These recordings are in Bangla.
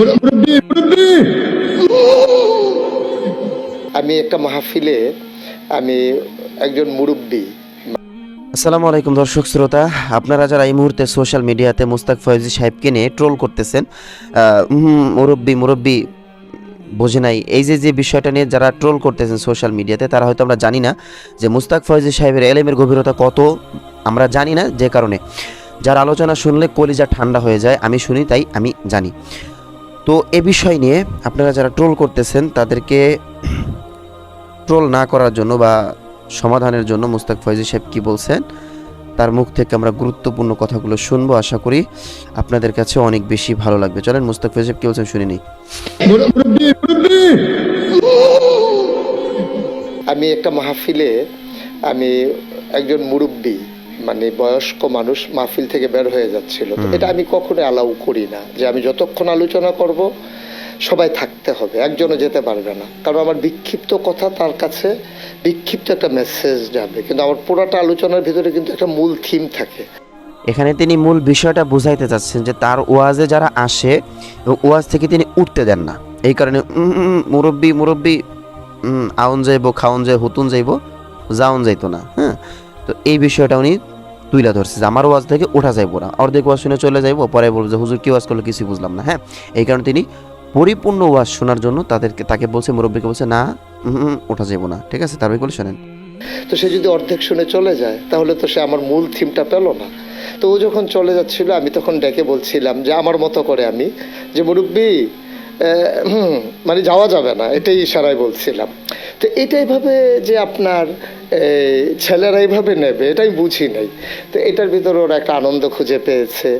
মুরব্বী মুরব্বী। আমি একটা মাহফিলে আমি একজন মুরব্বী। আসসালামু আলাইকুম দর্শক শ্রোতা আপনারা যারা এই মুহূর্তে সোশ্যাল মিডিয়াতে মুস্তাক ফয়জি সাহেবকে নিয়ে ট্রোল করতেছেন মুরব্বী মুরব্বী মুরব্বি মুরব্বি বোঝে নাই। এই যে যে বিষয়টা নিয়ে যারা ট্রোল করতেছেন সোশ্যাল মিডিয়াতে তারা হয়তো আমরা জানি না যে মুস্তাক ফয়জি সাহেবের এলেমের গভীরতা কত আমরা জানি না যে কারণে। যার আলোচনা শুনলে কলিজা ঠান্ডা হয়ে যায় আমি শুনি তাই আমি জানি। তো এ বিষয় নিয়ে আপনারা যারা ট্রোল করতেছেন, তাদেরকে ট্রোল না করার জন্য বা সমাধানের জন্য মুস্তাক ফয়জি সাহেব কি বলছেন, তার মুখ থেকে আমরা গুরুত্বপূর্ণ কথাগুলো শুনব, আশা করি আপনাদের কাছে অনেক বেশি ভালো লাগবে। চলেন, মুস্তাক ফয়জি সাহেব কি বলছেন শুনে নিই মুরব্বী মুরব্বী আমি একটা মাহফিলে আমি একজন মুরব্বী। মানে বয়স্ক মানুষ মাহফিল থেকে বের হয়ে যাচ্ছিল। এটা আমি কখনো অ্যালাউ করি না যে আমি যতক্ষণ আলোচনা করব সবাই থাকতে হবে একজনও যেতে পারবে না। কারণ আমার বিক্ষিপ্ত কথা তার কাছে বিক্ষিপ্ত একটা মেসেজ যাবে। কিন্তু আমার পুরোটা আলোচনার ভিতরে কিন্তু একটা মূল থিম থাকে। এখানে তিনি মূল বিষয়টা বুঝাইতে চাচ্ছেন যে তার ওয়াজে যারা আসে এবং ওয়াজ থেকে তিনি উঠতে দেন না। এই কারণে মুরব্বি মুরব্বি আউন যাইব খাউন যাই হুতুন যাইব যাউন যাইতো না। হ্যাঁ? তো এই বিষয়টা উনি তুইলা ধরছে যে আমার ওয়াজ থেকে ওঠা যাইব না। অর্ধেক ওয়াজ শুনে চলে যাইব, পরে বলব যে, হুজুর, কি ওয়াজ করল কিছু বুঝলাম না। হ্যাঁ? এই কারণে তিনি পরিপূর্ণ ওয়াজ শোনার জন্য তাদেরকে, তাকে বলছে, মুরব্বীকে বলছে, না ওঠা যাইব না। ঠিক আছে? তারপরে বলে, শোনেন। তো সে যদি অর্ধেক শুনে চলে যায়, তাহলে তো সে আমার মূল থিমটা পেল না। তো ও যখন চলে যাচ্ছিল, আমি তখন ডেকে বলছিলাম যে, আমার মতো করে আমি। যে, মুরব্বী মানে যাওয়া যাবে না। এটাই ইশারায় বলছিলাম। তো এটাই ভাবে যে আপনার ছেলেরা এইভাবে নেবে এটাই বুঝি নাই। তো এটার ভিতরে ওরা একটা আনন্দ খুঁজে পেয়েছে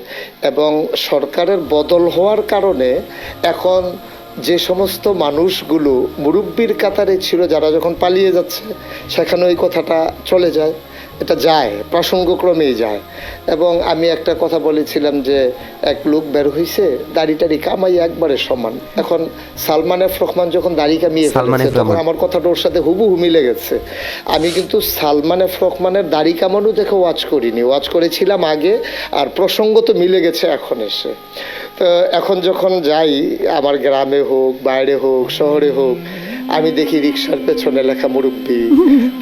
এবং সরকারের বদল হওয়ার কারণে এখন যে সমস্ত মানুষগুলো মুরব্বীর কাতারে ছিল, যারা যখন পালিয়ে যাচ্ছে, সেখানে ওই কথাটা চলে যায়। এটা যায় প্রসঙ্গক্রমেই যায়। এবং আমি একটা কথা বলেছিলাম যে এক লোক বের হইছে দাড়ি টাড়ি কামাই একবারে সমান। এখন সালমান এফ রহমান যখন দাড়ি কামিয়ে তখন আমার কথাটা ওর সাথে হুবহু মিলে গেছে। আমি কিন্তু সালমান এফ রহমানের দাড়ি কামানো দেখে ওয়াচ করিনি। ওয়াচ করেছিলাম আগে আর প্রসঙ্গ তো মিলে গেছে এখন এসে। তো এখন যখন যাই আমার গ্রামে হোক বাইরে হোক শহরে হোক আমি দেখি রিক্সার পেছনে লেখা মুরব্বী।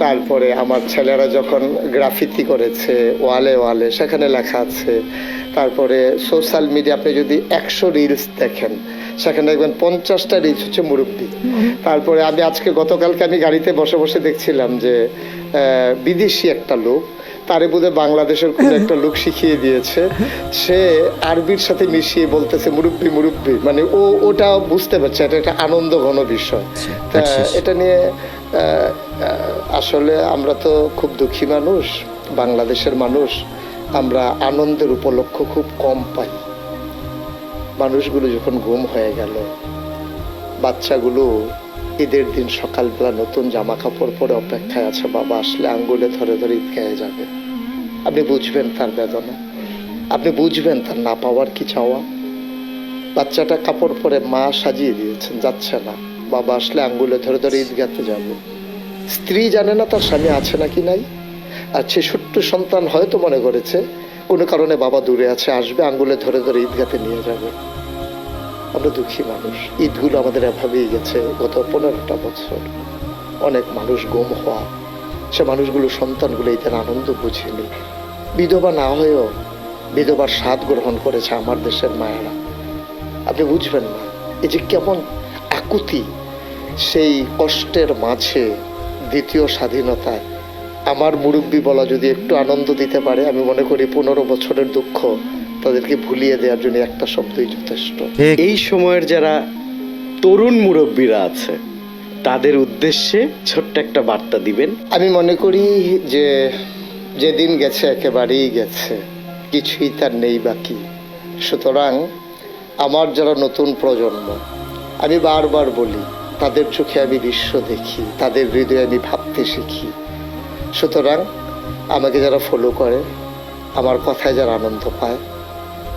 তারপরে আমার ছেলেরা যখন গ্রাফিতি করেছে, ওয়ালে ওয়ালে, সেখানে লেখা আছে। তারপরে সোশ্যাল মিডিয়া, আপনি যদি একশো রিলস দেখেন, সেখানে দেখবেন পঞ্চাশটা রিলস হচ্ছে মুরব্বী। তারপরে আমি আজকে গতকালকে আমি গাড়িতে বসে বসে দেখছিলাম যে বিদেশি একটা লোক তারে বোধহয় বাংলাদেশের কোনো একটা লোক শিখিয়ে দিয়েছে। সে আরবির সাথে মিশিয়ে বলতেছে মুরব্বী মুরব্বী। মানে ও ওটা বুঝতে পারছে এটা একটা আনন্দ ঘন বিষয়। তা এটা নিয়ে আসলে আমরা তো খুব দুঃখী মানুষ বাংলাদেশের মানুষ। আমরা আনন্দের উপলক্ষ খুব কম পাই। মানুষগুলো যখন ঘুম হয়ে গেল বাচ্চাগুলো ঈদের দিন সকালবেলা নতুন জামা কাপড় পরে অপেক্ষায় আছে বাবা, আসলে আঙ্গুলে ধরে ধরে ঈদগাহে যাবে। আপনি বুঝবেন তার বেদনা। আপনি বুঝবেন তার না পাওয়ার কি চাওয়া। বাচ্চাটা কাপড় পরে মা সাজিয়ে দিয়েছেন, যাচ্ছে না। বাবা আসলে আঙ্গুলে ধরে ধরে ঈদগাতে যাবে। স্ত্রী জানে না তার স্বামী আছে নাকি নাই। আর সে ছোট্ট সন্তান হয়তো মনে করেছে, কোনো কারণে বাবা দূরে আছে, আসবে, আঙ্গুলে ধরে ধরে ঈদগাতে নিয়ে যাবে। আমরা দুঃখী মানুষ। ঈদগুলো আমাদের এভাবেই গেছে গত পনেরোটা বছর। অনেক মানুষ গুম হওয়া, সে মানুষগুলো সন্তানগুলো ঈদের আনন্দ বুঝেনি। বিধবা না হয়েও বিধবার স্বাদ গ্রহণ করেছে আমার দেশের মায়েরা। আপনি বুঝবেন না, এই যে কেমন আকুতি সেই কষ্টের মাঝে দ্বিতীয় স্বাধীনতায়। আমার মুরব্বী বলা যদি একটু আনন্দ দিতে পারে, আমি মনে করি পনেরো বছরের দুঃখ তাদেরকে ভুলিয়ে দেওয়ার জন্য একটা শব্দই যথেষ্ট। এই সময়ের যারা তরুণ মুরব্বীরা আছে তাদের উদ্দেশ্যে ছোট্ট একটা বার্তা দিবেন। আমি মনে করি যে যেদিন গেছে একেবারেই গেছে। কিছুই তার নেই বাকি। সুতরাং আমার যারা নতুন প্রজন্ম আমি বারবার বলি তাদের চোখে আমি বিশ্ব দেখি তাদের হৃদয়ে আমি ভাবতে শিখি। সুতরাং আমাকে যারা ফলো করে আমার কথায় যারা আনন্দ পায়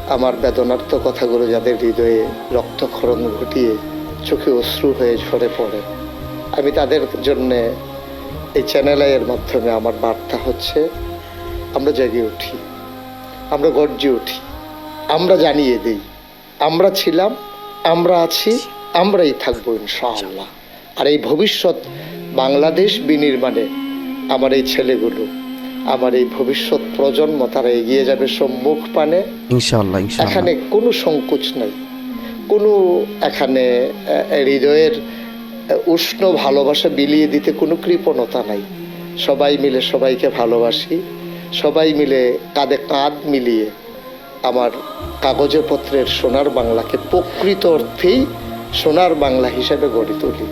আমার বেদনার্থ কথাগুলো যাদের হৃদয়ে রক্তক্ষরণ ঘটিয়ে চোখে অশ্রু হয়ে ঝরে পড়ে। আমি তাদের জন্যে এই চ্যানেল আইয়ের মাধ্যমে আমার বার্তা হচ্ছে, আমরা জেগে উঠি, আমরা গর্জে উঠি, আমরা জানিয়ে দিই, আমরা ছিলাম, আমরা আছি, আমরাই থাকব ইনশাআল্লাহ। আর এই ভবিষ্যৎ বাংলাদেশ বিনির্মাণে আমার এই ছেলেগুলো আমার এই ভবিষ্যৎ প্রজন্ম তারা এগিয়ে যাবে সম্মুখ পানে। ইনশাআল্লাহ এখানে কোনো সংকোচ নাই। কোনো এখানে হৃদয়ের উষ্ণ ভালোবাসা বিলিয়ে দিতে কোনো কৃপণতা নাই। সবাই মিলে সবাইকে ভালোবাসি। সবাই মিলে কাঁধে কাঁধ মিলিয়ে আমার কাগজে পত্রের সোনার বাংলাকে প্রকৃত অর্থেই সোনার বাংলা হিসেবে গড়ে তুলি।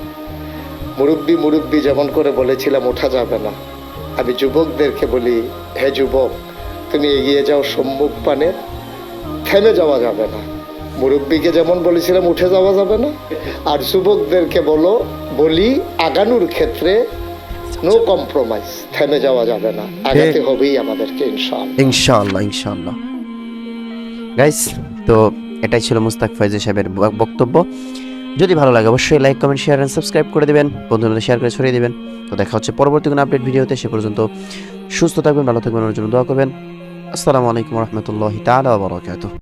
মুরব্বী মুরব্বি যেমন করে বলেছিলাম ওঠা যাবে না। আমি যুবকদেরকে বলি হে যুবক তুমি এগিয়ে যাও সম্মুখ পানে। থেমে যাওয়া যাবে না। মুরব্বীকে যেমন বলেছিলাম উঠে যাওয়া যাবে না। আর যুবকদেরকে বলো বলি আগানোর ক্ষেত্রে নো কম্প্রোমাইজ থেমে যাওয়া যাবে না। আগাতে হবেই আমাদেরকে ইনশাআল্লাহ। ইনশাআল্লাহ ইনশাআল্লাহ। গাইস তো এটাই ছিল মুস্তাক ফয়জি সাহেবের বক্তব্য। যদি ভালো লাগে, অবশ্যই like comment share and subscribe করে দেবেন। বন্ধুদের শেয়ার করে ছড়িয়ে দেবেন। তো দেখা হচ্ছে পরবর্তী কোনো আপডেট ভিডিওতে সে পর্যন্ত সুস্থ থাকবেন, ভালো থাকবেন ওর জন্য দোয়া করবেন। আসসালামু আলাইকুম রহমতুল্লাহ তালা ওয়া বারাকাতুহু।